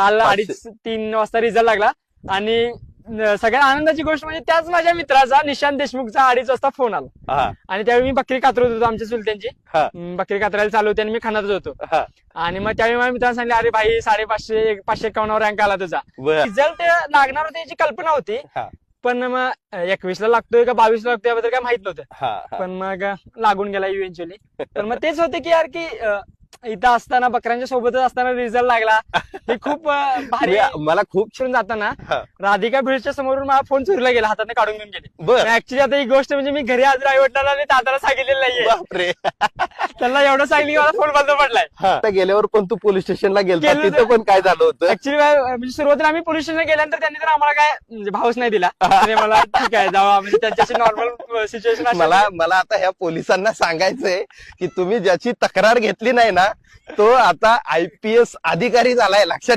काल. अडीच तीन वाजता रिझल्ट लागला. आणि सगळ्यात आनंदाची गोष्ट म्हणजे त्याच माझ्या मित्राचा निशांत देशमुखचा अडीच वाजता फोन आला. आणि त्यावेळी मी बकरी कातरत होतो आमच्या चुलत्यांची. हम्म, बकरी कातरायला चालू होती आणि मी खानातच होतो. आणि मग त्यावेळी माझ्या मित्रांनी सांगितले अरे भाई साडेपाचशे पाचशे एकावन्न रँक आला तुझा. रिझल्ट लागणार होते याची कल्पना होती. पण मग एकवीस ला लागतोय का बावीस ला लागतोय याबद्दल काय माहीत नव्हतं. पण मग लागून गेला इव्हेंच्युअली तर मग तेच होते की यार की इथं असताना बकऱ्यांच्या सोबतच असताना रिझल्ट लागला. हे खूप भारी मला खूप शिक्षण जाताना. राधिका भिडच्या समोरून मला फोन चोरीला गेला हाताने काढून घेऊन गेले. बर. ऍक्च्युली आता ही गोष्ट म्हणजे मी घरी आज आई वडिलांना आणि दादाला सांगितलेलं नाहीये. बापरे. त्यांना एवढं सांगितलं मला फोन बंद पडलाय. हा. आता गेल्यावर पण तू पोलीस स्टेशनला गेलता गेलो तिथं. पण काय झालं होतं? ऍक्च्युली म्हणजे सुरुवातीला आम्ही पोलीस स्टेशनला गेल्यानंतर त्यांनी तर आम्हाला काय म्हणजे भावच नाही दिला. मला ठीक आहे जावा म्हणजे त्यांच्याशी नॉर्मल सिच्युएशन मला मला आता ह्या पोलिसांना सांगायचंय की तुम्ही ज्याची तक्रार घेतली नाही ना तो आता आयपीएस अधिकारी झालाय लक्षात.